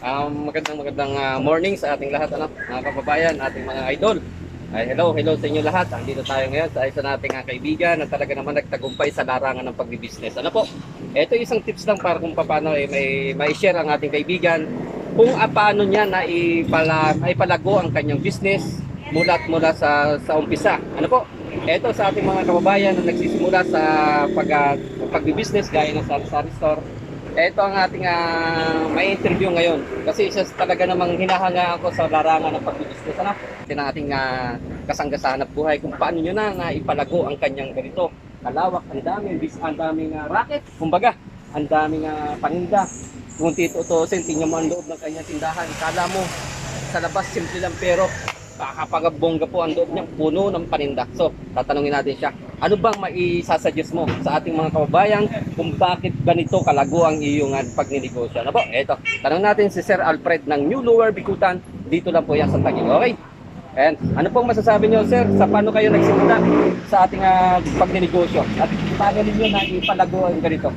Um, magandang magandang ah, morning sa ating lahat, ano, mga kababayan, ating mga idol. Ay, hello, hello sa inyo lahat. Andito tayo ngayon sa isa nating ah, kaibigan na talaga naman nagtagumpay sa larangan ng pagbibusiness. Ano po? Ito isang tips lang para kung paano eh, may may share ang ating kaibigan kung ah, paano niya na ipala, ipalago ang kanyang business mula at mula sa sa umpisa. Ano po? Ito sa ating mga kababayan na nagsisimula sa pag uh, pagbi-business gaya ng sari-sari store. Ito ang ating ah, may interview ngayon kasi isa talaga namang hinahanga ako sa larangan ng pagbi-business ano. Ito ang ating uh, kasanggasahan at buhay kung paano niyo na nga ipalago ang kanyang ganito. Kalawak, ang daming bis, ang daming ah, racket. Kumbaga, ang daming ah, paninda. Kung titutusin, tingnan mo ang loob ng kanyang tindahan. Kala mo, sa labas simple lang pero kakapagabongga po ang loob niya, puno ng paninda. So, tatanungin natin siya, ano bang maisasuggest mo sa ating mga kababayan kung bakit ganito kalago ang iyong ah, pagninegosyo? Ano po? Eto, tanong natin si Sir Alfred ng New Lower Bikutan. Dito lang po yan sa Taguig. Okay? And ano pong masasabi niyo, sir, sa paano kayo nagsimula sa ating uh, pagninegosyo? At paano ninyo na ipalago ang ganito?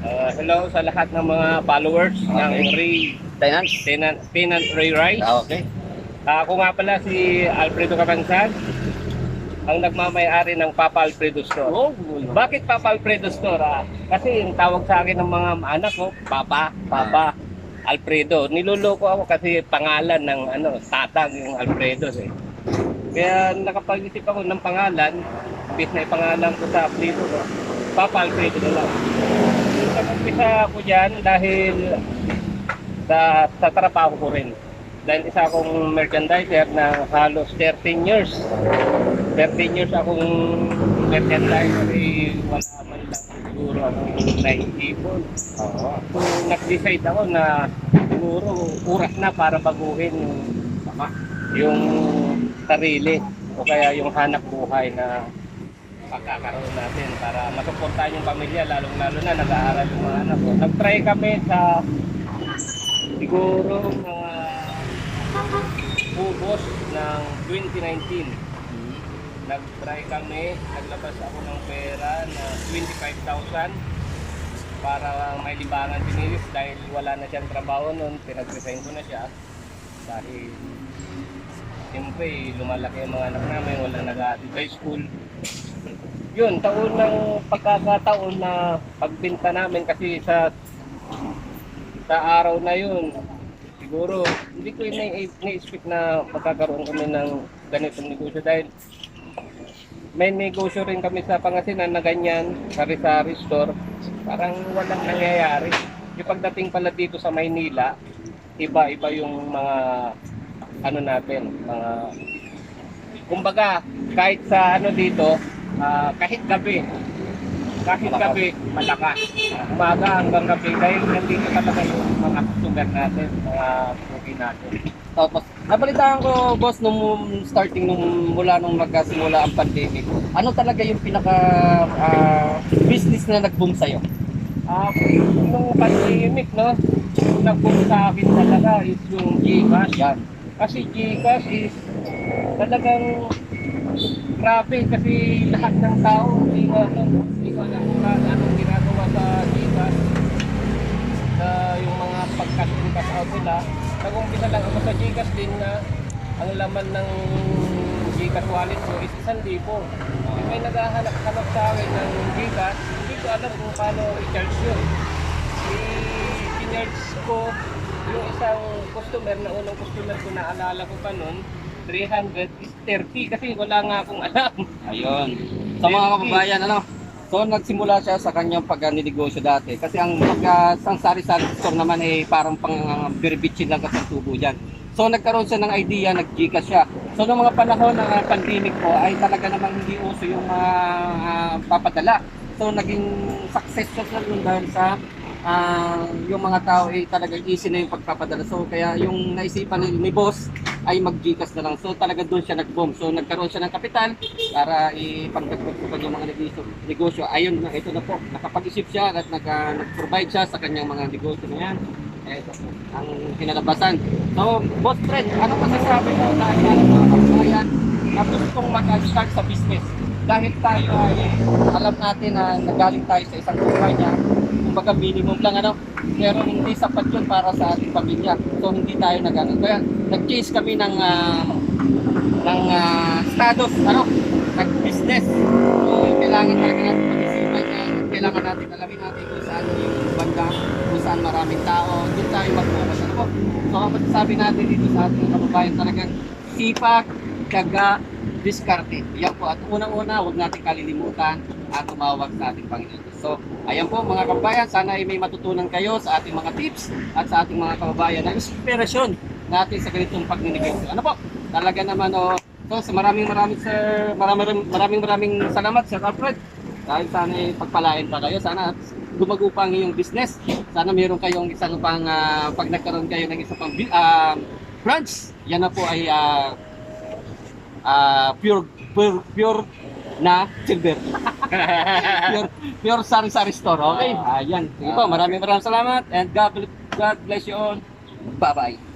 Uh, hello sa lahat ng mga followers ng Okay. Ray Finance? Tenant, Tenant Ray Rice. Ah, okay. Ako nga pala si Alfredo Cabanzan, ang nagmamayari ng Papa Alfredo Store. Oh, Bakit Papa Alfredo Store? Ah? Kasi yung tawag sa akin ng mga anak ko, Papa, Papa Alfredo. Niloloko ako kasi pangalan ng ano, tatag yung Alfredo eh. Kaya nakapag-isip ako ng pangalan, bis na ipangalan ko sa Alfredo, no? Papa Alfredo na lang. Nag-umpisa ako dyan dahil sa, sa trabaho ko rin. Dahil isa akong merchandiser na halos 13 years. 13 years akong merchandiser, eh, wala man lang siguro akong naisipon. Oo. So, nag-decide ako na siguro oras na para baguhin yung, yung sarili o kaya yung hanap buhay na pagkakaroon natin para masuportahan yung pamilya lalong-lalo na nag-aaral yung mga anak ko. Nag-try kami sa siguro mga ubos ng 2019. Nag-try kami, naglabas ako ng pera na 25,000 para may libangan si Nilis dahil wala na siyang trabaho noon, pinag-resign ko na siya. Dahil siyempre lumalaki ang mga anak namin, wala nag-aaral sa school. Yun, taon ng pagkakataon na pagbinta namin kasi sa sa araw na yun, siguro hindi ko na- na-expect na magkakaroon kami ng ganitong negosyo dahil may negosyo rin kami sa Pangasinan na ganyan, sari-sari store, parang walang nangyayari. Yung pagdating pala dito sa Maynila, iba-iba yung mga ano natin, mga kumbaga kahit sa ano dito, ah, kahit gabi, kahit gabi, malakas. Umaga hanggang gabi dahil nandito talaga yung mga customer natin, mga pugi natin. Tapos, nabalitaan ko, boss, nung starting nung mula nung magkasimula ang pandemic, ano talaga yung pinaka ah, business na nag-boom sa'yo? Ah, nung pandemic, no, yung nag-boom sa akin talaga is yung Gcash. Yan. Kasi Gcash is talagang grabe kasi lahat ng tao hindi ko ano- anong ginagawa sa Gcash. Na yung mga pag-cash in cash out nila. Nag-umpisa lang ako sa Gcash din na ang laman ng Gcash wallet ko is isang libo. Yung may naghahanap-hanap sa akin ng Gcash, hindi ko alam kung paano i-charge yun. I-charge ko yung isang customer na unang customer ko na alala ko pa nun, 300 is 30 kasi wala nga akong alam. Ayun. Sa mga kababayan, ano? So, nagsimula siya sa kanyang pag-negosyo dati. Kasi ang pagka ang sari-sari store naman ay parang pang uh, birbitsin lang kasi tubo dyan. So, nagkaroon siya ng idea, nag-gcash siya. So, noong mga panahon ng uh, pandemic po, ay talaga namang hindi uso yung mga uh, papadala. So, naging success siya yun dahil sa ah, yung mga tao ay talagang easy na yung pagpapadala. So, kaya yung naisipan ni, ni boss ay mag-gcash na lang. So, talaga doon siya nag-boom. So, nagkaroon siya ng kapital para ipagdagdag sa kanyang mga negosyo. negosyo. Ayun, ito na po. Nakapag-isip siya at nag, nag-provide siya sa kanyang mga negosyo na yan. Ito po, ang kinalabasan. So, boss Fred, ano masasabi mo na yan mga kabayan na gustong mag-start sa business? Dahil tayo ay alam natin na nagaling tayo sa isang kumpanya, kumbaga minimum lang ano, pero hindi sapat yun para sa ating pamilya. So hindi tayo nag ano. Kaya nag-chase kami ng ah, ng ah, status, ano, nag-business. So kailangan talaga natin pag-isipan yan. Kailangan natin alamin natin kung saan yung banda, kung saan maraming tao. Doon tayo mag-focus. Ano po? So ang masasabi natin dito sa ating kababayan talagang sipag, tiyaga, diskarte. Yan po. At unang-una, huwag natin kalilimutan at tumawag sa ating Panginoon. So, ayan po mga kababayan, sana ay may matutunan kayo sa ating mga tips at sa ating mga kababayan na inspirasyon natin sa ganitong pagninegosyo. Ano po? Talaga naman oh. So, maraming maraming sir, maraming maraming maraming salamat Sir Alfred. Dahil sana ay pagpalain pa kayo. Sana gumago pa ang iyong business. Sana meron kayong isang pang ah, pag nagkaroon kayo ng isang pang ah, branch. Yan na po ay ah, ah, pure pure pure na silver. pure pure sari sari store. Okay? Ayan. Sige po, maraming maraming salamat and God bless, God bless you all. Bye-bye.